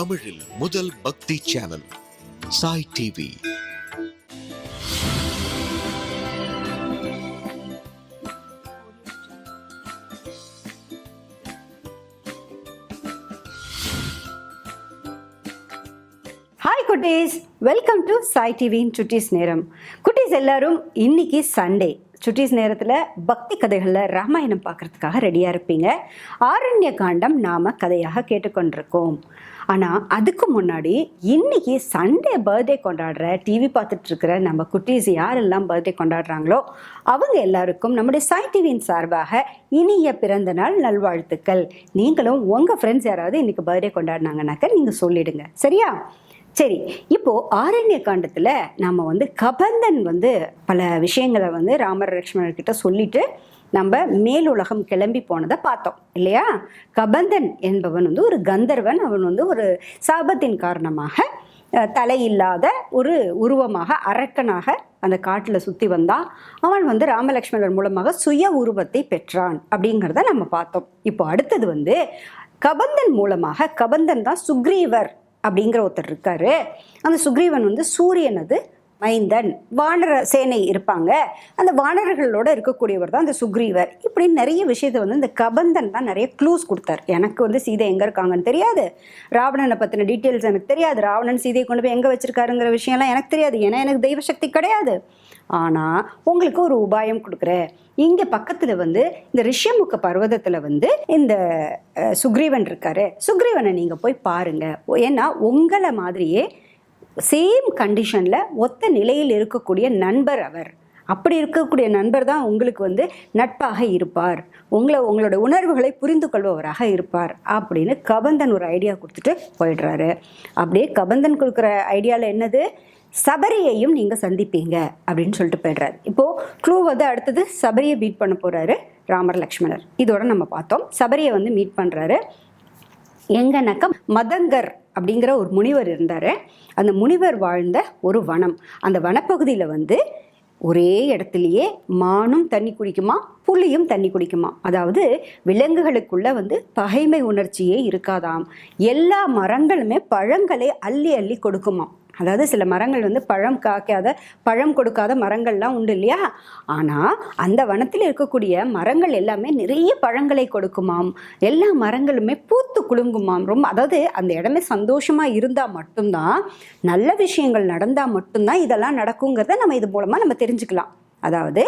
தமிழில் முதல் பக்தி சேனல் சாய் டிவி. ஹாய் குட்டீஸ். வெல்கம் டு சாய் டிவியின் சுட்டீஸ் நேரம். குட்டீஸ் எல்லாரும் இன்னைக்கு சண்டே சுட்டீஸ் நேரத்தில் பக்தி கதைகளில் ராமாயணம் பார்க்குறதுக்காக ரெடியாக இருப்பீங்க. ஆரண்ய காண்டம் நாம் கதையாக கேட்டுக்கொண்டிருக்கோம். ஆனால் அதுக்கு முன்னாடி இன்னைக்கு சண்டே பர்த்டே கொண்டாடுற டிவி பார்த்துட்டு இருக்கிற நம்ம குட்டீஸ் யாரெல்லாம் பர்த்டே கொண்டாடுறாங்களோ அவங்க எல்லாருக்கும் நம்முடைய சாய் டிவியின் சார்பாக இனிய பிறந்த நாள் நல்வாழ்த்துக்கள். நீங்களும் உங்கள் ஃப்ரெண்ட்ஸ் யாராவது இன்னைக்கு பர்த்டே கொண்டாடினாங்கனாக்க நீங்கள் சொல்லிடுங்க. சரியா? சரி இப்போ ஆரண்ய காண்டத்தில் நம்ம வந்து கபந்தன் வந்து பல விஷயங்களை வந்து ராமர் லக்ஷ்மணர்கிட்ட சொல்லிட்டு நம்ம மேலுலகம் கிளம்பி போனதை பார்த்தோம் இல்லையா? கபந்தன் என்பவன் வந்து ஒரு கந்தர்வன். அவன் வந்து ஒரு சாபத்தின் காரணமாக தலையில்லாத ஒரு உருவமாக அரக்கனாக அந்த காட்டில் சுற்றி வந்தான். அவன் வந்து ராமலக்ஷ்மணர் மூலமாக சுய உருவத்தை பெற்றான் அப்படிங்கிறத நம்ம பார்த்தோம். இப்போ அடுத்தது வந்து கபந்தன் மூலமாக கபந்தன் தான் சுக்ரீவர் அப்படிங்கிற ஒருத்தர் இருக்காரு. அந்த சுக்ரீவன் வந்து சூரியனது மைந்தன் வானர சேனை இருப்பாங்க. அந்த வானரர்களோட இருக்கக்கூடியவர் தான் அந்த சுக்ரீவர். இப்படி நிறைய விஷயத்தை வந்து இந்த கபந்தன் தான் நிறைய க்ளூஸ் கொடுத்தார். எனக்கு வந்து சீதை எங்கே இருக்காங்கன்னு தெரியாது. ராவணனை பற்றின டீட்டெயில்ஸ் எனக்கு தெரியாது. ராவணன் சீதையை கொண்டு போய் எங்கே வச்சிருக்காருங்கிற விஷயம்லாம் எனக்கு தெரியாது. ஏன்னா எனக்கு தெய்வ சக்தி கிடையாது. ஆனால் உங்களுக்கு ஒரு உபாயம் கொடுக்குறேன். இங்கே பக்கத்தில் வந்து இந்த ரிஷியமுக்க பர்வதத்தில் வந்து இந்த சுக்ரீவன் இருக்காரு. சுக்ரீவனை நீங்கள் போய் பாருங்கள் ஏன்னா உங்களை மாதிரியே சேம் கண்டிஷனில் ஒத்த நிலையில் இருக்கக்கூடிய நண்பர் அவர். அப்படி இருக்கக்கூடிய நண்பர் தான் உங்களுக்கு வந்து நட்பாக இருப்பார். உங்களை உங்களோட உணர்வுகளை புரிந்து கொள்பவராக இருப்பார். அப்படின்னு கபந்தன் ஒரு ஐடியா கொடுத்துட்டு போயிடுறாரு. அப்படியே கபந்தன் கொடுக்குற ஐடியாவில் என்னது? சபரியையும் நீங்கள் சந்திப்பீங்க அப்படின்னு சொல்லிட்டு போயிடுறாரு. இப்போது க்ளூ வந்து அடுத்தது சபரியை மீட் பண்ண போகிறாரு ராமர் லக்ஷ்மணர் இதோட நம்ம பார்த்தோம். சபரியை வந்து மீட் பண்ணுறாரு எங்கனாக்கா மதங்கர் அப்படிங்கிற ஒரு முனிவர் இருந்தார். அந்த முனிவர் வாழ்ந்த ஒரு வனம். அந்த வனப்பகுதியில் வந்து ஒரே இடத்துலையே மானும் தண்ணி குடிக்குமா புலியும் தண்ணி குடிக்குமா? அதாவது விலங்குகளுக்குள்ள வந்து பகைமை உணர்ச்சியே இருக்காதாம். எல்லா மரங்களுமே பழங்களை அள்ளி அள்ளி கொடுக்குமாம். அதாவது சில மரங்கள் வந்து பழம் காக்காத பழம் கொடுக்காத மரங்கள்லாம் உண்டு இல்லையா? ஆனால் அந்த வனத்தில் இருக்கக்கூடிய மரங்கள் எல்லாமே நிறைய பழங்களை கொடுக்குமாம். எல்லா மரங்களுமே பூத்து குலுங்குமாம். ரொம்ப அதாவது அந்த இடமே சந்தோஷமாக இருந்தால் மட்டும்தான் நல்ல விஷயங்கள் நடந்தால் மட்டும்தான் இதெல்லாம் நடக்குங்கிறத நம்ம இது மூலமாக நம்ம தெரிஞ்சுக்கலாம். அதாவது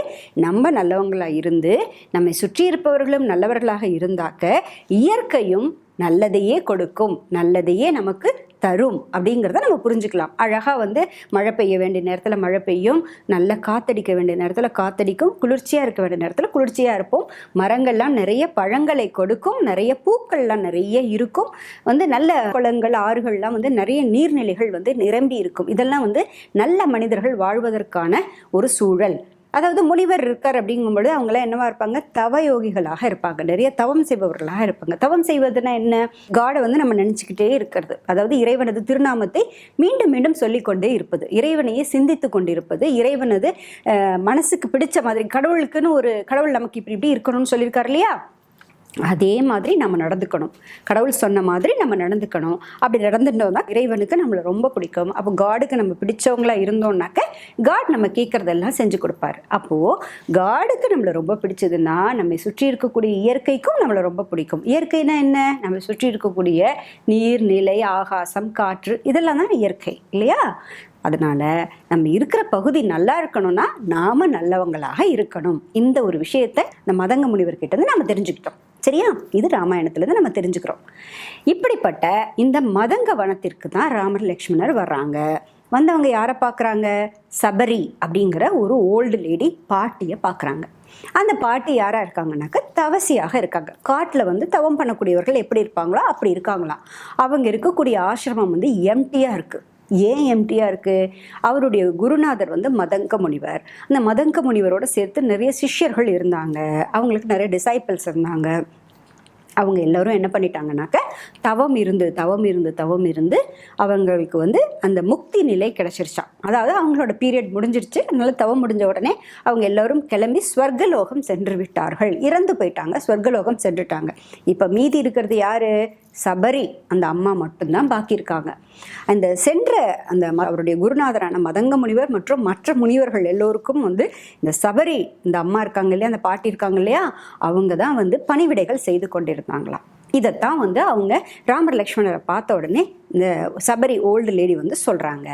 நம்ம நல்லவங்களாக இருந்து நம்மை சுற்றி இருப்பவர்களும் நல்லவர்களாக இருந்தாக்க இயற்கையும் நல்லதையே கொடுக்கும். நல்லதையே நமக்கு தரும் அப்படிங்கிறத நம்ம புரிஞ்சுக்கலாம். அழகாக வந்து மழை பெய்ய வேண்டிய நேரத்தில் மழை பெய்யும். நல்ல காத்தடிக்க வேண்டிய நேரத்தில் காத்தடிக்கும். குளிர்ச்சியாக இருக்க வேண்டிய நேரத்தில் குளிர்ச்சியாக இருப்போம். மரங்கள்லாம் நிறைய பழங்களை கொடுக்கும். நிறைய பூக்கள்லாம் நிறைய இருக்கும். வந்து நல்ல குளங்கள் ஆறுகள்லாம் வந்து நிறைய நீர்நிலைகள் வந்து நிரம்பி இருக்கும். இதெல்லாம் வந்து நல்ல மனிதர்கள் வாழ்வதற்கான ஒரு சூழல். அதாவது முனிவர் இருக்கார் அப்படிங்கும்பொழுது அவங்களாம் என்னவா இருப்பாங்க? தவ யோகிகளாக இருப்பாங்க. நிறைய தவம் செய்பவர்களாக இருப்பாங்க. தவம் செய்வதுன்னா என்ன? காடை வந்து நம்ம நினச்சிக்கிட்டே இருக்கிறது. அதாவது இறைவனது திருநாமத்தை மீண்டும் மீண்டும் சொல்லிக்கொண்டே இருப்பது. இறைவனையே சிந்தித்து கொண்டிருப்பது. இறைவனது மனசுக்கு பிடிச்ச மாதிரி கடவுளுக்குன்னு ஒரு கடவுள் நமக்கு இப்படி இப்படி இருக்கணும்னு சொல்லியிருக்காரு இல்லையா? அதே மாதிரி நம்ம நடந்துக்கணும். கடவுள் சொன்ன மாதிரி நம்ம நடந்துக்கணும். அப்படி நடந்துட்டோம்னா இறைவனுக்கு நம்மளை ரொம்ப பிடிக்கும். அப்போ காடுக்கு நம்ம பிடிச்சவங்களா இருந்தோம்னாக்க காட் நம்ம கேட்குறதெல்லாம் செஞ்சு கொடுப்பாரு. அப்போது காடுக்கு நம்மளை ரொம்ப பிடிச்சதுன்னா நம்மை சுற்றி இருக்கக்கூடிய இயற்கைக்கும் நம்மளை ரொம்ப பிடிக்கும். இயற்கைனா என்ன? நம்ம சுற்றி இருக்கக்கூடிய நீர் நிலை ஆகாசம் காற்று இதெல்லாம் தான் இயற்கை. இல்லையா? அதனால நம்ம இருக்கிற பகுதி நல்லா இருக்கணும்னா நாம நல்லவங்களாக இருக்கணும். இந்த ஒரு விஷயத்தை இந்த மதங்க முனிவர்கிட்ட இருந்து நம்ம தெரிஞ்சுக்கிட்டோம். சரியா? இது ராமாயணத்துலேருந்து நம்ம தெரிஞ்சுக்கிறோம். இப்படிப்பட்ட இந்த மதங்க வனத்திற்கு தான் ராமர் லக்ஷ்மணர் வர்றாங்க. வந்தவங்க யாரை பார்க்குறாங்க? சபரி அப்படிங்கிற ஒரு ஓல்டு லேடி பாட்டியை பார்க்குறாங்க. அந்த பாட்டி யாராக இருக்காங்கனாக்கா தவசியாக இருக்காங்க. காட்டில் வந்து தவம் பண்ணக்கூடியவர்கள் எப்படி இருப்பாங்களோ அப்படி இருக்காங்களாம். அவங்க இருக்கக்கூடிய ஆசிரமம் வந்து எம்டியாக இருக்குது ஏன் எம்டியாக இருக்குது அவருடைய குருநாதர் வந்து மதங்க முனிவர். அந்த மதங்க முனிவரோட சேர்த்து நிறைய சிஷ்யர்கள் இருந்தாங்க. அவங்களுக்கு நிறைய டிசைபிள்ஸ் இருந்தாங்க. அவங்க எல்லாரும் என்ன பண்ணிட்டாங்கனாக்க தவம் இருந்து தவம் இருந்து தவம் இருந்து அவங்களுக்கு வந்து அந்த முக்தி நிலை கிடச்சிருச்சான் அதாவது அவங்களோட பீரியட் முடிஞ்சிருச்சு. அதனால தவம் முடிஞ்ச உடனே அவங்க எல்லாரும் கிளம்பி ஸ்வர்கலோகம் சென்று விட்டார்கள். இறந்து போயிட்டாங்க. ஸ்வர்கலோகம் சென்றுட்டாங்க. இப்போ மீதி இருக்கிறது யாரு? சபரி அந்த அம்மா மட்டும்தான் பாக்கி இருக்காங்க அந்த சென்ற அந்த ம- அவருடைய குருநாதரான மதங்க முனிவர் மற்றும் மற்ற முனிவர்கள் எல்லோருக்கும் வந்து இந்த சபரி இந்த அம்மா இருக்காங்க இல்லையா அந்த பாட்டி இருக்காங்க இல்லையா அவங்க தான் வந்து பணிவிடைகள் செய்து கொண்டிருந்தாங்களாம். இதைத்தான் வந்து அவங்க ராமர் லக்ஷ்மணரை பார்த்த உடனே இந்த சபரி ஓல்டு லேடி வந்து சொல்கிறாங்க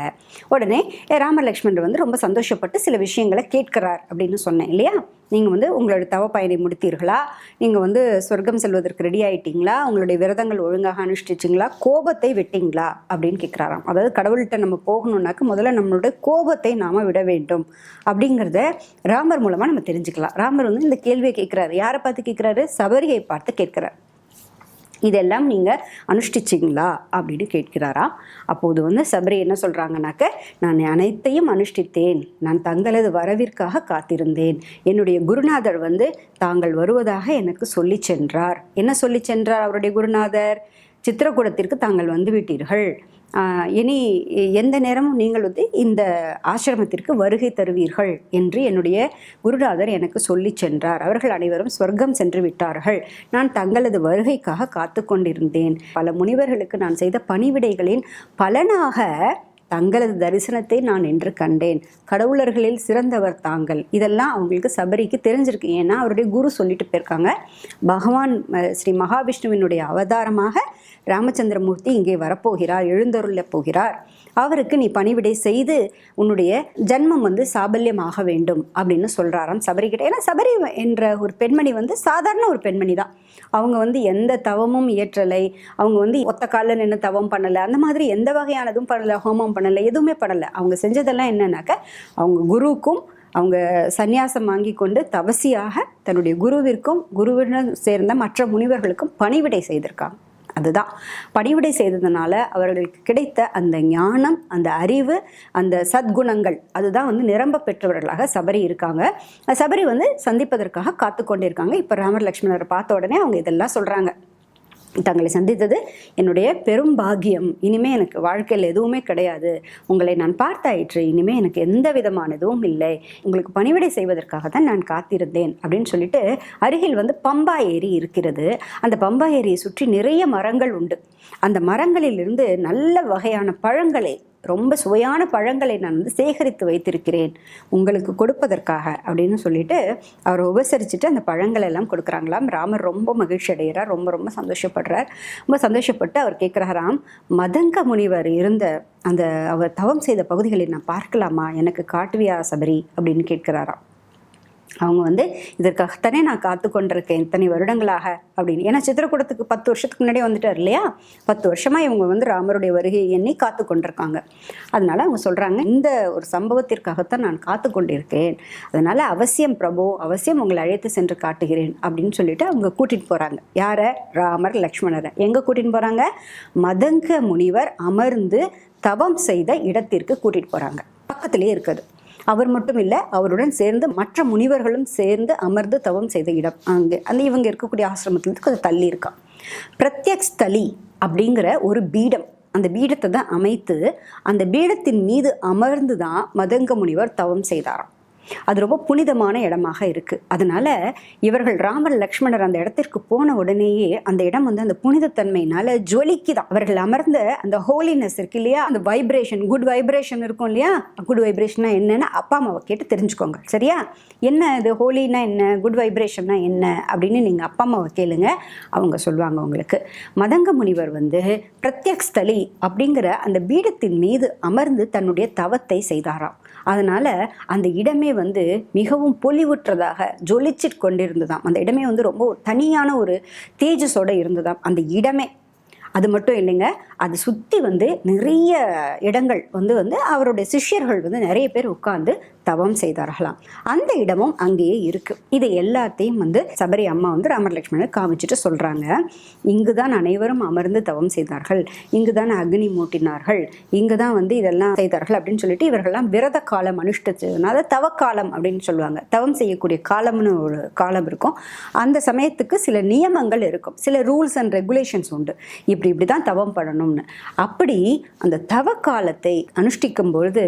உடனே ராமர் லக்ஷ்மணர் வந்து ரொம்ப சந்தோஷப்பட்டு சில விஷயங்களை கேட்கிறார் அப்படின்னு சொன்னேன் இல்லையா? நீங்கள் வந்து உங்களோட தவ பயனை முடித்தீர்களா? நீங்கள் வந்து சொர்க்கம் செல்வதற்கு ரெடி ஆகிட்டீங்களா உங்களுடைய விரதங்கள் ஒழுங்காக அனுஷ்டிச்சிங்களா? கோபத்தை விட்டீங்களா? அப்படின்னு கேட்குறாராம். அதாவது கடவுள்கிட்ட நம்ம போகணுன்னாக்க முதல்ல நம்மளுடைய கோபத்தை நாம் விட வேண்டும். அப்படிங்கிறத ராமர் மூலமாக நம்ம தெரிஞ்சுக்கலாம். ராமர் வந்து இந்த கேள்வியை கேட்குறாரு. யாரை பார்த்து கேட்குறாரு? சபரியை பார்த்து கேட்குறாரு. இதெல்லாம் நீங்கள் அனுஷ்டிச்சிங்களா அப்படின்னு கேட்கிறாரா. அப்போது வந்து சபரி என்ன சொல்கிறாங்கனாக்க நான் அனைத்தையும் அனுஷ்டித்தேன். நான் தங்களது வரவிற்காக காத்திருந்தேன். என்னுடைய குருநாதர் வந்து தாங்கள் வருவதாக எனக்கு சொல்லி சென்றார். என்ன சொல்லி சென்றார் அவருடைய குருநாதர்? சித்திரக்கூடத்திற்கு தாங்கள் வந்து விட்டீர்கள். இனி எந்த நேரமும் நீங்கள் வந்து இந்த ஆசிரமத்திற்கு வருகை தருவீர்கள் என்று என்னுடைய குருநாதர் எனக்கு சொல்லி சென்றார். அவர்கள் அனைவரும் சொர்க்கம் சென்று விட்டார்கள். நான் தங்களது வருகைக்காக காத்து கொண்டிருந்தேன். பல முனிவர்களுக்கு நான் செய்த பணிவிடைகளின் பலனாக தங்களது தரிசனத்தை நான் என்று கண்டேன். கடவுளர்களில் சிறந்தவர் தாங்கள். இதெல்லாம் அவங்களுக்கு சபரிக்கு தெரிஞ்சிருக்கு. ஏன்னா அவருடைய குரு சொல்லிட்டு போயிருக்காங்க. பகவான் ஸ்ரீ மகாவிஷ்ணுவினுடைய அவதாரமாக ராமச்சந்திரமூர்த்தி இங்கே வரப்போகிறார் எழுந்தருளப் போகிறார். அவருக்கு நீ பணிவிடை செய்து உன்னுடைய ஜன்மம் வந்து சாபல்யமாக வேண்டும் அப்படின்னு சொல்கிறாராம் சபரிக்கிட்ட ஏன்னா சபரி என்ற ஒரு பெண்மணி வந்து சாதாரண ஒரு பெண்மணி தான். அவங்க வந்து எந்த தவமும் இயற்றலை. அவங்க வந்து ஒத்த காலில் நின்று தவம் பண்ணலை. அந்த மாதிரி எந்த வகையானதும் பண்ணலை. ஹோமம் பண்ணலை. எதுவுமே பண்ணலை. அவங்க செஞ்சதெல்லாம் என்னன்னாக்க அவங்க குருவுக்கும் அவங்க சந்நியாசம் வாங்கி கொண்டு தவசியாக தன்னுடைய குருவிற்கும் குருவுடன் சேர்ந்த மற்ற முனிவர்களுக்கும் பணிவிடை செய்திருக்காங்க. அதுதான். பணிவிடை செய்ததுனால அவர்களுக்கு கிடைத்த அந்த ஞானம் அந்த அறிவு அந்த சத்குணங்கள் அதுதான் வந்து நிரம்ப பெற்றவர்களாக சபரி இருக்காங்க. சபரி வந்து சந்திப்பதற்காக காத்து கொண்டிருக்காங்க இப்போ ராமர் லக்ஷ்மணரை பார்த்த உடனே அவங்க இதெல்லாம் சொல்கிறாங்க தங்களை சந்தித்தது என்னுடைய பெரும் பாக்கியம். இனிமே எனக்கு வாழ்க்கையில் எதுவுமே கிடையாது. உங்களை நான் பார்த்தாயிற்று. இனிமே எனக்கு எந்த விதமான இதுவும் இல்லை. உங்களுக்கு பணிவிடை செய்வதற்காக தான் நான் காத்திருந்தேன் அப்படின்னு சொல்லிட்டு அருகில் வந்து பம்பா ஏரி இருக்கிறது. அந்த பம்பா ஏரியை சுற்றி நிறைய மரங்கள் உண்டு. அந்த மரங்களிலிருந்து நல்ல வகையான பழங்களை ரொம்ப சுவையான பழங்களை நான் வந்து சேகரித்து வைத்திருக்கிறேன். உங்களுக்கு கொடுப்பதற்காக அப்படின்னு சொல்லிட்டு அவரை உபசரிச்சுட்டு அந்த பழங்கள் எல்லாம் கொடுக்குறாங்களாம். ராமர் ரொம்ப மகிழ்ச்சி அடைகிறார் ரொம்ப ரொம்ப சந்தோஷப்படுறார். ரொம்ப சந்தோஷப்பட்டு அவர் கேட்குறாராம் மதங்க முனிவர் இருந்த அந்த அவர் தவம் செய்த பகுதிகளை நான் பார்க்கலாமா? எனக்கு காட்டுவியா சபரி? அப்படின்னு கேட்கிறாராம். அவங்க வந்து இதற்காகத்தானே நான் காத்து கொண்டிருக்கேன் இத்தனை வருடங்களாக அப்படின்னு. ஏன்னா சித்திரக்கூடத்துக்கு பத்து வருஷத்துக்கு முன்னாடியே வந்துட்டார் இல்லையா? பத்து வருஷமாக இவங்க வந்து ராமருடைய வருகையை எண்ணி காத்து கொண்டிருக்காங்க. அதனால் அவங்க சொல்கிறாங்க இந்த ஒரு சம்பவத்திற்காகத்தான் நான் காத்து கொண்டிருக்கேன். அதனால் அவசியம் பிரபு அவசியம் உங்களை அழைத்து சென்று காட்டுகிறேன் அப்படின்னு சொல்லிட்டு அவங்க கூட்டிகிட்டு போகிறாங்க யாரை? ராமர் லக்ஷ்மணரை. எங்கே கூட்டிகிட்டு போகிறாங்க மதங்க முனிவர் அமர்ந்து தவம் செய்த இடத்திற்கு கூட்டிகிட்டு போகிறாங்க பக்கத்திலே இருக்குது. அவர் மட்டும் இல்லை அவருடன் சேர்ந்து மற்ற முனிவர்களும் சேர்ந்து அமர்ந்து தவம் செய்த இடம் அங்கே. அந்த இவங்க இருக்கக்கூடிய ஆசிரமத்துலேருந்து கொஞ்சம் தள்ளி இருக்கான். பிரத்யக் ஸ்தலி அப்படிங்கிற ஒரு பீடம். அந்த பீடத்தை தான் அமைத்து அந்த பீடத்தின் மீது அமர்ந்து தான் மதங்க முனிவர் தவம் செய்தாராம். அது ரொம்ப புனிதமான இடமாக இருக்குது அதனால இவர்கள் ராமர் லக்ஷ்மணர் அந்த இடத்திற்கு போன உடனேயே அந்த இடம் வந்து அந்த புனிதத்தன்மையினால ஜொலிக்குதான் அவர்கள் அமர்ந்த அந்த ஹோலினஸ் இருக்கு இல்லையா? அந்த வைப்ரேஷன் குட் வைப்ரேஷன் இருக்கும் இல்லையா? குட் வைப்ரேஷனா என்னன்னு அப்பா அம்மாவை கேட்டு தெரிஞ்சுக்கோங்க. சரியா? என்ன இது? ஹோலினா என்ன? குட் வைப்ரேஷன்னா என்ன? அப்படின்னு நீங்கள் அப்பா அம்மாவை கேளுங்க. அவங்க சொல்லுவாங்க உங்களுக்கு. மதங்க முனிவர் வந்து பிரத்யக்ஸ்தலி அப்படிங்கிற அந்த பீடத்தின் மீது அமர்ந்து தன்னுடைய தவத்தை செய்தாராம். அதனால் அந்த இடமே வந்து மிகவும் பொலிவுற்றதாக ஜொலிச்சிட்டு கொண்டிருந்ததாம். அந்த இடமே வந்து ரொம்ப தனியான ஒரு தேஜஸோடு இருந்ததாம். அந்த இடமே. அது மட்டும் இல்லைங்க அது சுற்றி வந்து நிறைய இடங்கள் வந்து வந்து அவருடைய சிஷ்யர்கள் வந்து நிறைய பேர் உட்காந்து தவம் செய்தார்களாம். அந்த இடமும் அங்கேயே இருக்கு. இது எல்லாத்தையும் வந்து சபரி அம்மா வந்து ராமலட்சுமணர் காமிச்சிட்டு சொல்றாங்க. இங்கு தான் அனைவரும் அமர்ந்து தவம் செய்தார்கள். இங்குதான் அக்னி மூட்டினார்கள். இங்குதான் வந்து இதெல்லாம் செய்தார்கள் அப்படின்னு சொல்லிட்டு இவர்கள்லாம் விரத காலம் அனுஷ்டிச்சதுனால தவக்காலம் அப்படின்னு சொல்லுவாங்க. தவம் செய்யக்கூடிய காலம்னு ஒரு காலம் இருக்கும். அந்த சமயத்துக்கு சில நியமங்கள் இருக்கும். சில ரூல்ஸ் அண்ட் ரெகுலேஷன்ஸ் உண்டு. இப்படி இப்படி தான் தவம் பண்ணணும்னு. அப்படி அந்த தவ காலத்தை அனுஷ்டிக்கும் பொழுது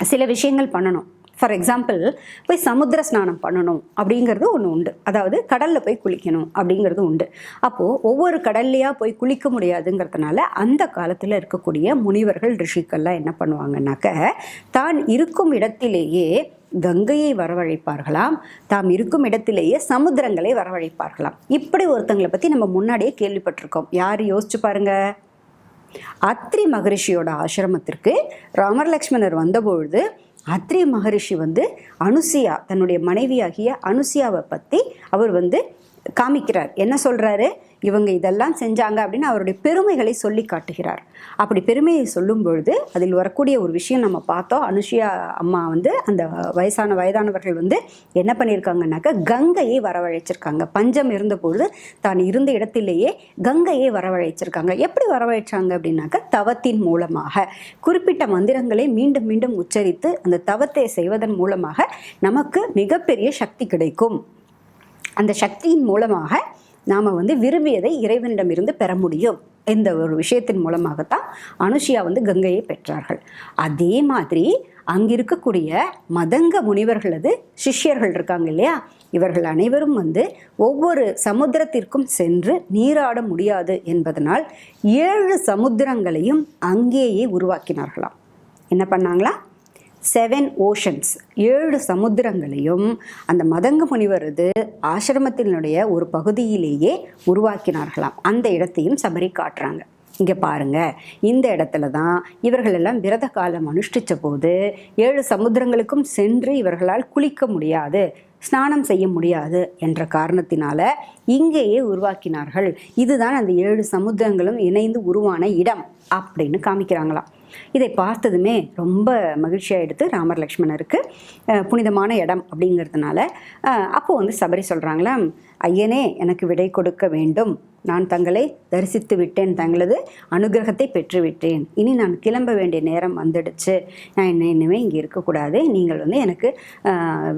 சில விஷயங்கள் பண்ணணும். ஃபார் எக்ஸாம்பிள் போய் சமுத்திர ஸ்நானம் பண்ணணும் அப்படிங்கிறது ஒன்று உண்டு. அதாவது கடலில் போய் குளிக்கணும் அப்படிங்கிறது உண்டு. அப்போது ஒவ்வொரு கடல்லையாக போய் குளிக்க முடியாதுங்கிறதுனால அந்த காலத்தில் இருக்கக்கூடிய முனிவர்கள் ரிஷிக்கள்லாம் என்ன பண்ணுவாங்கன்னாக்க தான் இருக்கும் இடத்திலேயே கங்கையை வரவழைப்பார்களாம். தாம் இருக்கும் இடத்திலேயே சமுத்திரங்களை வரவழைப்பார்களாம். இப்படி ஒருத்தங்களை பற்றி நம்ம முன்னாடியே கேள்விப்பட்டிருக்கோம். யார்? யோசிச்சு பாருங்கள் அத்ரி மகரிஷியோட ஆசிரமத்திற்கு ராமர் லக்ஷ்மணர் வந்தபொழுது அத்ரி மகரிஷி வந்து அனுசியா தன்னுடைய மனைவியாகிய அனுசியாவை பற்றி அவர் வந்து காமிக்கிறார். என்ன சொல்கிறாரு இவங்க இதெல்லாம் செஞ்சாங்க அப்படின்னு அவருடைய பெருமைகளை சொல்லி காட்டுகிறார். அப்படி பெருமையை சொல்லும் பொழுது அதில் வரக்கூடிய ஒரு விஷயம் நம்ம பார்த்தோம். அனுஷியா அம்மா வந்து அந்த வயசான வயதானவர்கள் வந்து என்ன பண்ணியிருக்காங்கன்னாக்கா கங்கையை வரவழைச்சிருக்காங்க. பஞ்சம் இருந்தபொழுது தான் இருந்த இடத்திலேயே கங்கையை வரவழைச்சிருக்காங்க. எப்படி வரவழைச்சாங்க அப்படின்னாக்கா தவத்தின் மூலமாக. குறிப்பிட்ட மந்திரங்களை மீண்டும் மீண்டும் உச்சரித்து அந்த தவத்தை செய்வதன் மூலமாக நமக்கு மிகப்பெரிய சக்தி கிடைக்கும். அந்த சக்தியின் மூலமாக நாம் வந்து விரும்பியதை இறைவனிடமிருந்து பெற முடியும். இந்த ஒரு விஷயத்தின் மூலமாகத்தான் அனுஷியா வந்து கங்கையை பெற்றார்கள். அதே மாதிரி அங்கே இருக்கக்கூடிய மதங்க முனிவர்களது சிஷ்யர்கள் இருக்காங்க இல்லையா? இவர்கள் அனைவரும் வந்து ஒவ்வொரு சமுத்திரத்திற்கும் சென்று நீராட முடியாது என்பதனால் ஏழு சமுத்திரங்களையும் அங்கேயே உருவாக்கினார்களாம். என்ன பண்ணாங்களா? செவன் ஓஷன்ஸ் ஏழு சமுத்திரங்களையும் அந்த மதங்க முனிவரது ஆசிரமத்தினுடைய ஒரு பகுதியிலேயே உருவாக்கினார்களாம். அந்த இடத்தையும் சபரி காட்டுறாங்க. இங்கே பாருங்க இந்த இடத்துல தான் இவர்கள் எல்லாம் விரத காலம் அனுஷ்டித்த போது ஏழு சமுத்திரங்களுக்கும் சென்று இவர்களால் குளிக்க முடியாது ஸ்நானம் செய்ய முடியாது என்ற காரணத்தினால இங்கேயே உருவாக்கினார்கள். இதுதான் அந்த ஏழு சமுத்திரங்களும் இணைந்து உருவான இடம் அப்படின்னு காமிக்கிறாங்களாம். இதை பார்த்ததுமே ரொம்ப மகிழ்ச்சியாக எடுத்து ராமர் லக்ஷ்மணருக்கு புனிதமான இடம் அப்படிங்கிறதுனால அப்போது வந்து சபரி சொல்கிறாங்களா ஐயனே எனக்கு விடை கொடுக்க வேண்டும். நான் தங்களை தரிசித்து விட்டேன். தங்களது அனுகிரகத்தை பெற்றுவிட்டேன். இனி நான் கிளம்ப வேண்டிய நேரம் வந்துடுச்சு. நான் என்ன இனிமே இங்கே இருக்கக்கூடாது. நீங்கள் வந்து எனக்கு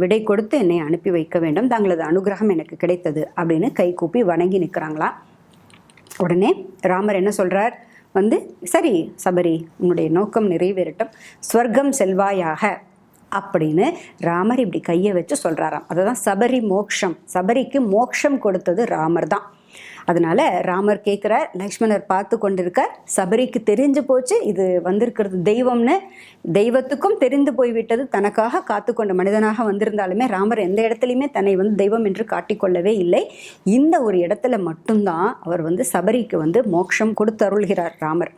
விடை கொடுத்து என்னை அனுப்பி வைக்க வேண்டும். தங்களது அனுகிரகம் எனக்கு கிடைத்தது. அப்படின்னு கை கூப்பி வணங்கி நிற்கிறாங்களாம் உடனே ராமர் என்ன சொல்கிறார் வந்து சரி சபரி உன்னுடைய நோக்கம் நிறைவேறட்டும் ஸ்வர்க்கம் செல்வாயாக அப்படின்னு ராமர் இப்படி கையை வச்சு சொல்கிறாராம் அதுதான் சபரி மோக்ஷம். சபரிக்கு மோக்ஷம் கொடுத்தது ராமர் தான். அதனால ராமர் கேட்குறார் லக்ஷ்மணர் பார்த்து கொண்டிருக்கார் சபரிக்கு தெரிஞ்சு போச்சு இது வந்திருக்கிறது தெய்வம்னு. தெய்வத்துக்கும் தெரிந்து போய்விட்டது தனக்காக காத்துக்கொண்ட மனிதனாக வந்திருந்தாலுமே ராமர் எந்த இடத்துலையுமே தன்னை வந்து தெய்வம் என்று காட்டிக்கொள்ளவே இல்லை. இந்த ஒரு இடத்துல மட்டும்தான் அவர் வந்து சபரிக்கு வந்து மோட்சம் கொடுத்து அருள்கிறார் ராமர்.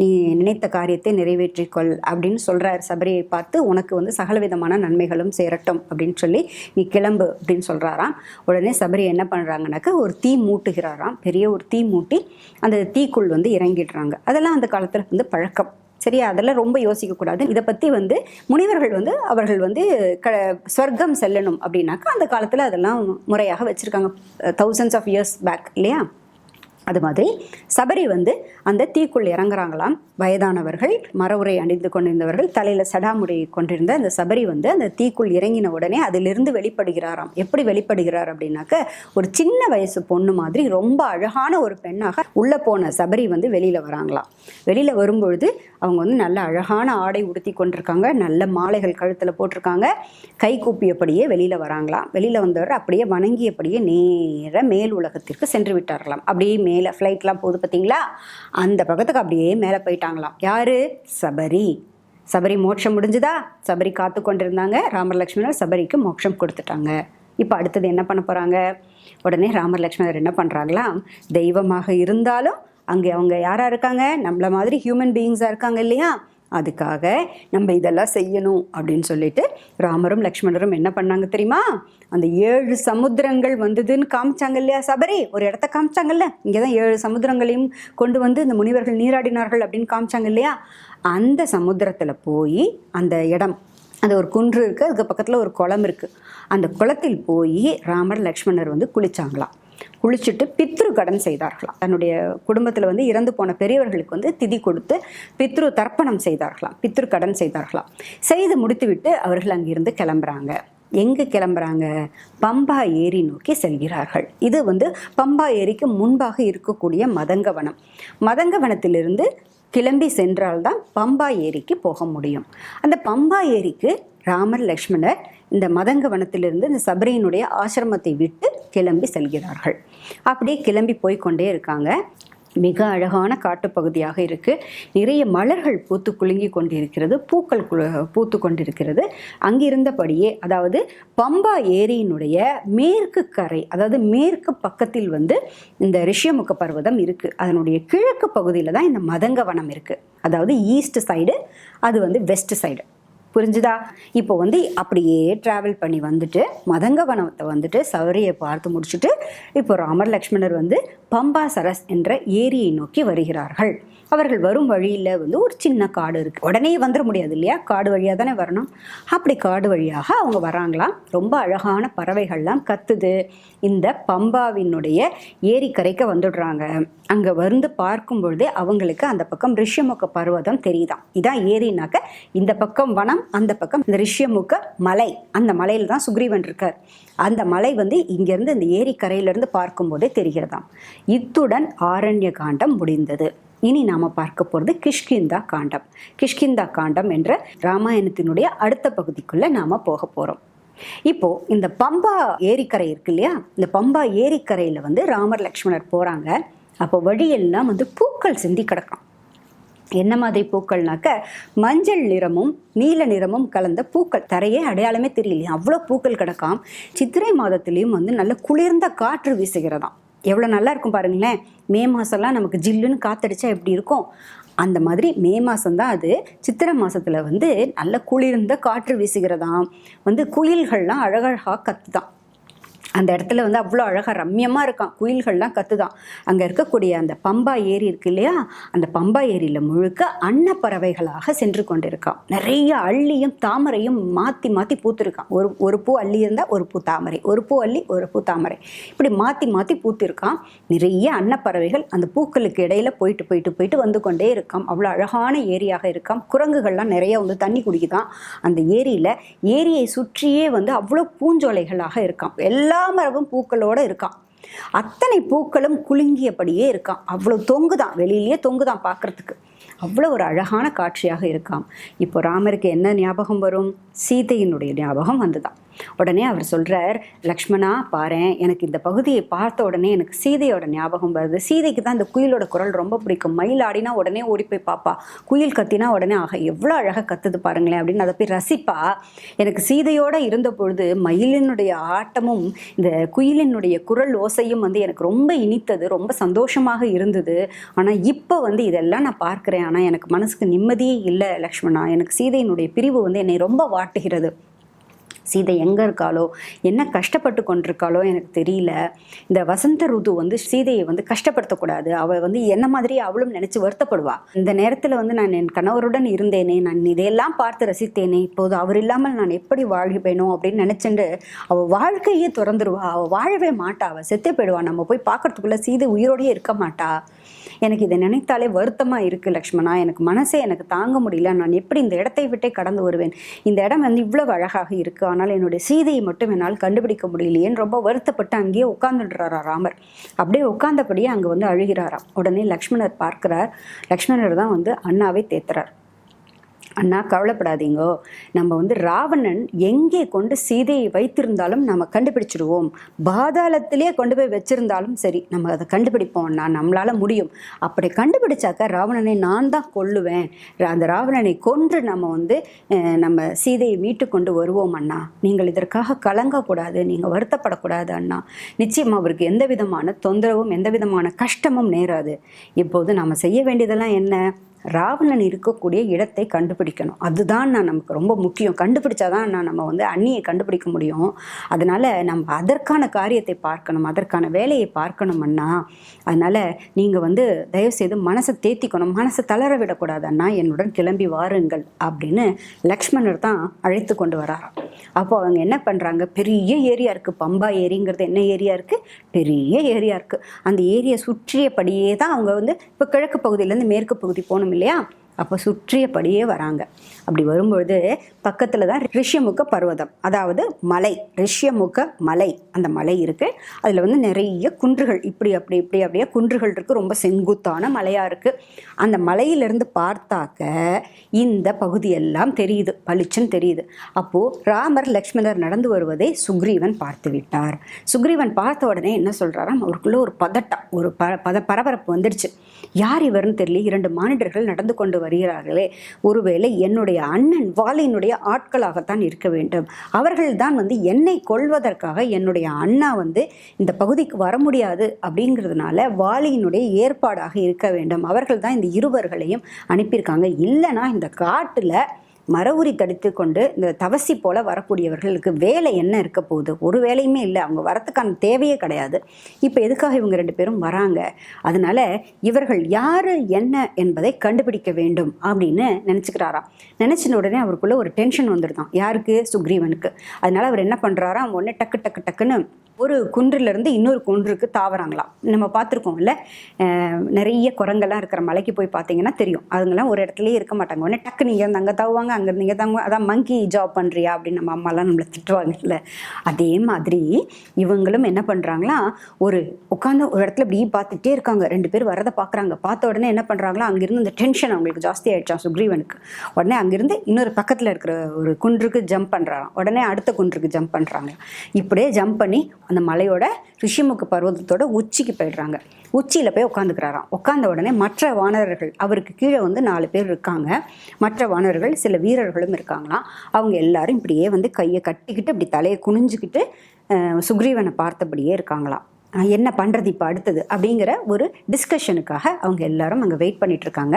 நீ நினைத்த காரியத்தை நிறைவேற்றிக்கொள் அப்படின்னு சொல்கிறார் சபரியை பார்த்து உனக்கு வந்து சகலவிதமான நன்மைகளும் சேரட்டும் அப்படின்னு சொல்லி நீ கிளம்பு அப்படின்னு சொல்கிறாராம் உடனே சபரி என்ன பண்ணுறாங்கனாக்கா ஒரு தீ மூட்டுகிறாராம். பெரிய ஒரு தீ மூட்டி அந்த தீக்குள் வந்து இறங்கிடுறாங்க. அதெல்லாம் அந்த காலத்தில் வந்து பழக்கம். சரியா? அதெல்லாம் ரொம்ப யோசிக்கக்கூடாது. இதை பற்றி வந்து முனிவர்கள் வந்து அவர்கள் வந்து க ஸ்வர்க்கம் செல்லணும் அப்படின்னாக்கா அந்த காலத்தில் அதெல்லாம் முறையாக வச்சுருக்காங்க. தௌசண்ட்ஸ் ஆஃப் இயர்ஸ் பேக் இல்லையா? அது மாதிரி சபரி வந்து அந்த தீக்குள் இறங்குறாங்களாம். வயதானவர்கள் மரவுரை அணிந்து கொண்டிருந்தவர்கள் தலையில் சடாமுடி கொண்டிருந்த அந்த சபரி வந்து அந்த தீக்குள் இறங்கின உடனே அதிலிருந்து வெளிப்படுகிறாராம். எப்படி வெளிப்படுகிறார் அப்படின்னாக்க ஒரு சின்ன வயசு பொண்ணு மாதிரி ரொம்ப அழகான ஒரு பெண்ணாக உள்ளே போன சபரி வந்து வெளியில் வராங்களாம். வெளியில் வரும்பொழுது அவங்க வந்து நல்ல அழகான ஆடை உடுத்தி கொண்டிருக்காங்க நல்ல மாலைகள் கழுத்தில் போட்டிருக்காங்க. கை கூப்பியபடியே வெளியில் வராங்களாம். வெளியில் வந்தவர் அப்படியே வணங்கியபடியே நேர மேல் உலகத்திற்கு சென்று விட்டார்களாம். அப்படியே மே ஃப்ளைட்லாம் போகுது பார்த்தீங்களா அந்த பக்கத்துக்கு அப்படியே மேலே போயிட்டாங்களாம். யாரு? சபரி. சபரி மோட்சம் முடிஞ்சுதா? சபரி காத்து கொண்டிருந்தாங்க. ராமர் லக்ஷ்மணர் சபரிக்கு மோட்சம் கொடுத்துட்டாங்க. இப்போ அடுத்தது என்ன பண்ண போகிறாங்க உடனே ராமர் லக்ஷ்மணர் என்ன பண்ணுறாங்களாம் தெய்வமாக இருந்தாலும் அங்கே அவங்க யாராக இருக்காங்க? நம்மள மாதிரி ஹியூமன் பீயிங்ஸாக இருக்காங்க இல்லையா? அதுக்காக நம்ம இதெல்லாம் செய்யணும் அப்படின்னு சொல்லிட்டு ராமரும் லக்ஷ்மணரும் என்ன பண்ணாங்க தெரியுமா? அந்த ஏழு சமுத்திரங்கள் வந்ததுன்னு காமிச்சாங்க இல்லையா சபரி? ஒரு இடத்த காமிச்சாங்கல்ல? இங்கே தான் ஏழு சமுத்திரங்களையும் கொண்டு வந்து இந்த முனிவர்கள் நீராடினார்கள் அப்படின்னு காமிச்சாங்க இல்லையா? அந்த சமுத்திரத்தில் போய் அந்த இடம் அந்த ஒரு குன்று இருக்குது அதுக்கு பக்கத்தில் ஒரு குளம் இருக்குது அந்த குளத்தில் போய் ராமர் லக்ஷ்மணர் வந்து குளிச்சாங்களாம். குளிச்சுட்டு பித்ரு கடன் செய்தார்களாம். தன்னுடைய குடும்பத்தில் வந்து இறந்து போன பெரியவர்களுக்கு வந்து திதி கொடுத்து பித்ரு தர்ப்பணம் செய்தார்களாம். பித்ரு கடன் செய்தார்களாம். செய்து முடித்துவிட்டு அவர்கள் அங்கிருந்து கிளம்புறாங்க. எங்கே கிளம்புறாங்க? பம்பா ஏரி நோக்கி செல்கிறார்கள். இது வந்து பம்பா ஏரிக்கு முன்பாக இருக்கக்கூடிய மதங்கவனம். மதங்கவனத்திலிருந்து கிளம்பி சென்றால்தான் பம்பா ஏரிக்கு போக முடியும். அந்த பம்பா ஏரிக்கு ராமர் லக்ஷ்மணர் இந்த மதங்க வனத்திலிருந்து இந்த சபரியினுடைய ஆசிரமத்தை விட்டு கிளம்பி செல்கிறார்கள். அப்படியே கிளம்பி போய் கொண்டே இருக்காங்க. மிக அழகான காட்டுப்பகுதியாக இருக்கு. நிறைய மலர்கள் பூத்து குலுங்கி கொண்டிருக்கிறது பூக்கள் குலு- பூத்து கொண்டிருக்கிறது. அங்கிருந்தபடியே அதாவது பம்பா ஏரியினுடைய மேற்கு கரை அதாவது மேற்கு பக்கத்தில் வந்து இந்த ரிஷியமுக பர்வதம் இருக்கு. அதனுடைய கிழக்கு பகுதியில் தான் இந்த மதங்க வனம் இருக்கு. அதாவது ஈஸ்ட் சைடு அது வந்து வெஸ்ட் சைடு. புரிஞ்சுதா? இப்போ வந்து அப்படியே ட்ராவல் பண்ணி வந்துட்டு மதங்க வனத்தை வந்துட்டு சவரியை பார்த்து முடிச்சுட்டு இப்போ ராமர் லக்ஷ்மணர் வந்து பம்பா சரஸ் என்ற ஏரியை நோக்கி வருகிறார்கள். அவர்கள் வரும் வழியில் வந்து ஒரு சின்ன காடு இருக்குது உடனே வந்துட முடியாது இல்லையா? காடு வழியாக தானே வரணும். அப்படி காடு வழியாக அவங்க வராங்களாம் ரொம்ப அழகான பறவைகள்லாம் கத்துது. இந்த பம்பாவினுடைய ஏரிக்கரைக்கு வந்துடுறாங்க. அங்கே வந்து பார்க்கும் பொழுதே அவங்களுக்கு அந்த பக்கம் ரிஷ்யமுக பர்வதம் தெரியுதாம். இதான் ஏரினாக்க இந்த பக்கம் வனம் அந்த பக்கம் இந்த ரிஷ்யமுக மலை. அந்த மலையில் தான் சுக்ரீவன் இருக்கார். அந்த மலை வந்து இங்கேருந்து இந்த ஏரிக்கரையிலிருந்து பார்க்கும்போதே தெரிகிறதாம். இத்துடன் ஆரண்ய காண்டம் முடிந்தது. இனி நாம பார்க்க போகிறது கிஷ்கிந்தா காண்டம். கிஷ்கிந்தா காண்டம் என்ற ராமாயணத்தினுடைய அடுத்த பகுதிக்குள்ள நாம போக போறோம். இப்போ இந்த பம்பா ஏரிக்கரை இருக்கு இல்லையா? இந்த பம்பா ஏரிக்கரையில வந்து ராமர் லக்ஷ்மணர் போறாங்க. அப்போ வழியெல்லாம் வந்து பூக்கள் சிந்தி கிடக்கும். என்ன மாதிரி பூக்கள்னாக்க மஞ்சள் நிறமும் நீல நிறமும் கலந்த பூக்கள். தரையே அடையாளமே தெரியலையா அவ்வளோ பூக்கள் கிடக்காம். சித்திரை மாதத்துலேயும் வந்து நல்ல குளிர்ந்த காற்று வீசுகிறதாம். எவ்வளோ நல்லா இருக்கும் பாருங்களேன். மே மாதம்லாம் நமக்கு ஜில்லுன்னு காத்தடிச்சா எப்படி இருக்கும்? அந்த மாதிரி மே மாதம்தான் அது. சித்திரை மாதத்தில் வந்து நல்ல குளிர்ந்த காற்று வீசுகிறதாம். வந்து குயில்கள்லாம் அழகழகாக கத்துதான் அந்த இடத்துல வந்து அவ்வளோ அழகாக ரம்யமாக இருக்கான். குயில்கள்லாம் கத்துதான். அங்கே இருக்கக்கூடிய அந்த பம்பா ஏரி இருக்கு இல்லையா? அந்த பம்பா ஏரியில் முழுக்க அன்னப்பறவைகளாக சென்று கொண்டிருக்கான். நிறைய அள்ளியும் தாமரையும் மாற்றி மாற்றி பூத்திருக்கான். ஒரு ஒரு பூ அள்ளி இருந்தால் ஒரு பூ தாமரை. ஒரு பூ அள்ளி ஒரு பூ தாமரை. இப்படி மாற்றி மாற்றி பூத்திருக்கான். நிறைய அன்னப்பறவைகள் அந்த பூக்களுக்கு இடையில் போயிட்டு போயிட்டு போயிட்டு வந்து கொண்டே இருக்கான் அவ்வளோ அழகான ஏரியாக இருக்காம். குரங்குகள்லாம் நிறைய வந்து தண்ணி குடிக்குதான். அந்த ஏரியில் ஏரியை சுற்றியே வந்து அவ்வளோ பூஞ்சோலைகளாக இருக்காம். எல்லா மரபும் பூக்களோட இருக்கான். அத்தனை பூக்களும் குலுங்கியபடியே இருக்கான். அவ்வளோ தொங்குதான். வெளியிலேயே தொங்குதான் பார்க்கறதுக்கு. அவ்வளோ ஒரு அழகான காட்சியாக இருக்காம் இப்போ ராமருக்கு என்ன ஞாபகம் வரும்? சீதையினுடைய ஞாபகம் வந்துதான். உடனே அவர் சொல்கிறார் லக்ஷ்மணா பாரு எனக்கு இந்த பகுதியை பார்த்த உடனே எனக்கு சீதையோட ஞாபகம் வருது. சீதைக்கு தான் இந்த குயிலோட குரல் ரொம்ப பிடிக்கும். மயில் ஆடினா உடனே ஓடி போய் பார்ப்பா குயில் கத்தினா உடனே ஆக எவ்வளோ அழகாக கத்துது பாருங்களேன் அப்படின்னு அதை போய் ரசிப்பா. எனக்கு சீதையோட இருந்த பொழுது மயிலினுடைய ஆட்டமும் இந்த குயிலினுடைய குரல் ஓசையும் வந்து எனக்கு ரொம்ப இனித்தது ரொம்ப சந்தோஷமாக இருந்தது. ஆனால் இப்போ வந்து இதெல்லாம் நான் பார்க்குறேன். ஆனால் எனக்கு மனசுக்கு நிம்மதியே இல்லை லக்ஷ்மணா. எனக்கு சீதையினுடைய பிரிவு வந்து என்னை ரொம்ப வாட்டுகிறது. சீதை எங்கே இருக்காளோ என்ன கஷ்டப்பட்டு கொண்டிருக்காளோ எனக்கு தெரியல. இந்த வசந்த ருது வந்து சீதையை வந்து கஷ்டப்படுத்தக்கூடாது. அவள் வந்து என்ன மாதிரி அவளும் நினச்சி வருத்தப்படுவா. இந்த நேரத்தில் வந்து நான் என் கணவருடன் இருந்தேனே நான் இதையெல்லாம் பார்த்து ரசித்தேனே இப்போது அவர் இல்லாமல் நான் எப்படி வாழ்கிறேனோ அப்படின்னு நினச்சிட்டு அவள் வாழ்க்கையே திறந்துருவா. அவள் வாழவே மாட்டா. அவள் செத்தே போயிடுவா. நம்ம போய் பார்க்கறதுக்குள்ளே சீதை உயிரோடையே இருக்க மாட்டா. எனக்கு இதை நினைத்தாலே வருத்தமாக இருக்குது லக்ஷ்மணா. எனக்கு மனசே எனக்கு தாங்க முடியல. நான் எப்படி இந்த இடத்தை விட்டே கடந்து வருவேன்? இந்த இடம் வந்து இவ்வளவு அழகாக இருக்குது ஆனால் என்னுடைய சீதையை மட்டும் என்னால் கண்டுபிடிக்க முடியலையேன்னு ரொம்ப வருத்தப்பட்டு அங்கேயே உட்காந்துடுறாரா ராமர். அப்படியே உட்கார்ந்தபடியே அங்கே வந்து அழுகிறாராம். உடனே லக்ஷ்மணர் பார்க்கிறார். லக்ஷ்மணர் தான் வந்து அண்ணாவை தேத்துறார். அண்ணா கவலைப்படாதீங்கோ. நம்ம வந்து ராவணன் எங்கே கொண்டு சீதையை வைத்திருந்தாலும் நம்ம கண்டுபிடிச்சிடுவோம். பாதாளத்திலே கொண்டு போய் வச்சிருந்தாலும் சரி நம்ம அதை கண்டுபிடிப்போம் அண்ணா. நம்மளால முடியும். அப்படி கண்டுபிடிச்சாக்க ராவணனை நான் தான் கொல்லுவேன். அந்த ராவணனை கொன்று நம்ம வந்து நம்ம சீதையை மீட்டு கொண்டு வருவோம் அண்ணா. நீங்கள் இதற்காக கலங்கக்கூடாது நீங்கள் வருத்தப்படக்கூடாது அண்ணா. நிச்சயம் அவருக்கு எந்த விதமான தொந்தரவும் எந்த விதமான கஷ்டமும் நேராது. இப்போது நம்ம செய்ய வேண்டியதெல்லாம் என்ன? ராவணன் இருக்கக்கூடிய இடத்தை கண்டுபிடிக்கணும். அதுதான் நான் நமக்கு ரொம்ப முக்கியம். கண்டுபிடிச்சாதான் நான் நம்ம வந்து அண்ணியை கண்டுபிடிக்க முடியும். அதனால் நம்ம அதற்கான காரியத்தை பார்க்கணும். அதற்கான வேலையை பார்க்கணும் அண்ணா. நீங்கள் வந்து தயவுசெய்து மனசை தேத்திக்கணும். மனசை தளர விடக்கூடாது அண்ணா. என்னுடன் கிளம்பி வாருங்கள் அப்படின்னு லக்ஷ்மணர் தான் அழைத்து கொண்டு வராராம் அப்போ அவங்க என்ன பண்ணுறாங்க பெரிய ஏரியா இருக்குது பம்பா ஏரிங்கிறது என்ன ஏரியா இருக்குது பெரிய ஏரியா இருக்குது அந்த ஏரியை சுற்றியபடியே தான் அவங்க வந்து இப்போ கிழக்கு பகுதியிலேருந்து மேற்கு பகுதி போகணும் இல்லையா? அப்போ சுற்றியபடியே வராங்க. அப்படி வரும்பொழுது பக்கத்தில் தான் ரிஷ்யமுக பர்வதம். அதாவது மலை. ரிஷ்யமுக மலை. அந்த மலை இருக்குது அதில் வந்து நிறைய குன்றுகள். இப்படி அப்படி இப்படி அப்படியே குன்றுகள் இருக்குது ரொம்ப செங்குத்தான மலையாக இருக்குது அந்த மலையிலிருந்து பார்த்தாக்க இந்த பகுதியெல்லாம் தெரியுது. பளிச்சுன்னு தெரியுது. அப்போது ராமர் லக்ஷ்மணர் நடந்து வருவதை சுக்ரீவன் பார்த்து விட்டார். சுக்ரீவன் பார்த்த உடனே என்ன சொல்கிறாராம் அவருக்குள்ளே ஒரு பதட்டம். ஒரு ப பத பரபரப்பு வந்துடுச்சு. யார் இவர்னு தெரியல. இரண்டு மானிடர்கள் நடந்து கொண்டு வருகிறார்களே. ஒருவேளை என்னுடைய என்னுடைய அண்ணன் வாலினுடைய ஆட்களாகத்தான் இருக்க வேண்டும். அவர்கள்தான் வந்து என்னை கொள்வதற்காக என்னுடைய அண்ணா வந்து இந்த பகுதிக்கு வர முடியாது அப்படிங்கிறதுனால வாலியினுடைய ஏற்பாடாக இருக்க வேண்டும். அவர்கள் தான் இந்த இருவர்களையும் அனுப்பியிருக்காங்க. இல்லைன்னா இந்த காட்டில் மரவுரி தடுத்து கொண்டு இந்த தவசி போல வரக்கூடியவர்களுக்கு வேலை என்ன இருக்க போகுது? ஒரு வேலையுமே இல்லை. அவங்க வரத்துக்கான தேவையே கிடையாது. இப்போ எதுக்காக இவங்க ரெண்டு பேரும் வராங்க? அதனால இவர்கள் யார் என்ன என்பதை கண்டுபிடிக்க வேண்டும் அப்படின்னு நினச்சிக்கிறாராம். நினச்சின உடனே அவருக்குள்ளே ஒரு டென்ஷன் வந்துடுதான் யாருக்கு? சுக்ரீவனுக்கு. அதனால அவர் என்ன பண்ணுறாராம் உடனே டக்கு டக்கு டக்குன்னு ஒரு குன்றிலிருந்து இன்னொரு குன்றுக்கு தாவறாங்களாம். நம்ம பார்த்துருக்கோம்ல நிறைய குரங்கெல்லாம் இருக்கிற மலைக்கு போய் பார்த்தீங்கன்னா தெரியும். அதுங்கெல்லாம் ஒரு இடத்துலயே இருக்க மாட்டாங்க. உடனே டக்கு நீங்கள் இருந்து அங்கே தவுவாங்க அங்கேருந்து இங்கே தங்குவாங்க அதான் மங்கி ஜாப் பண்ணுறியா அப்படின்னு நம்ம அம்மாலாம் நம்மளை திட்டுவாங்கல்ல. அதே மாதிரி இவங்களும் என்ன பண்ணுறாங்களா ஒரு உட்காந்து ஒரு இடத்துல இப்படி பார்த்துட்டே இருக்காங்க. ரெண்டு பேர் வரதை பார்க்குறாங்க. பார்த்த உடனே என்ன பண்ணுறாங்களா அங்கேருந்து அந்த டென்ஷன் அவங்களுக்கு ஜாஸ்தி ஆகிடுச்சான் சுக்ரீவனுக்கு. உடனே அங்கேருந்து இன்னொரு பக்கத்தில் இருக்கிற ஒரு குன்றுக்கு ஜம்ப் பண்ணுறாங்க உடனே அடுத்த குன்றுக்கு ஜம்ப் பண்ணுறாங்க இப்படியே ஜம்ப் பண்ணி அந்த மலையோட ரிஷிமுக பர்வதத்தோட உச்சிக்கு போயிடுறாங்க. உச்சியில் போய் உட்காந்துக்கிறாராம் உட்காந்த உடனே மற்ற வானரர்கள் அவருக்கு கீழே வந்து நாலு பேர் இருக்காங்க. மற்ற வானரர்கள் சில வீரர்களும் இருக்காங்களாம். அவங்க எல்லாரும் இப்படியே வந்து கையை கட்டிக்கிட்டு இப்படி தலையை குனிஞ்சுக்கிட்டு சுக்ரீவனை பார்த்தபடியே இருக்காங்களாம். என்ன பண்ணுறது இப்போ அடுத்தது? அப்படிங்கிற ஒரு டிஸ்கஷனுக்காக அவங்க எல்லாரும் அங்கே வெயிட் பண்ணிகிட்ருக்காங்க இருக்காங்க.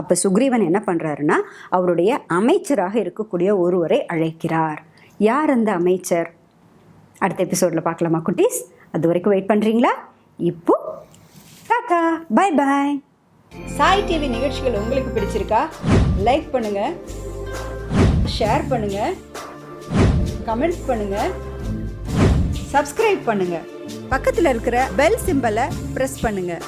அப்போ சுக்ரீவன் என்ன பண்ணுறாருன்னா அவருடைய அமைச்சராக இருக்கக்கூடிய ஒருவரை அழைக்கிறார். யார் அந்த அமைச்சர்? அடுத்த எபிசோடில் பார்க்கலாமா குட்டீஸ்? அது வரைக்கும் வெயிட் பண்ணுறீங்களா இப்போ டாட்டா பை பாய் சாய் டிவி நிகழ்ச்சிகள் உங்களுக்கு பிடிச்சிருக்கா? லைக் பண்ணுங்க ஷேர் பண்ணுங்க கமெண்ட்ஸ் பண்ணுங்க சப்ஸ்கிரைப் பண்ணுங்க. பக்கத்தில் இருக்கிற பெல் சிம்பலை ப்ரெஸ் பண்ணுங்கள்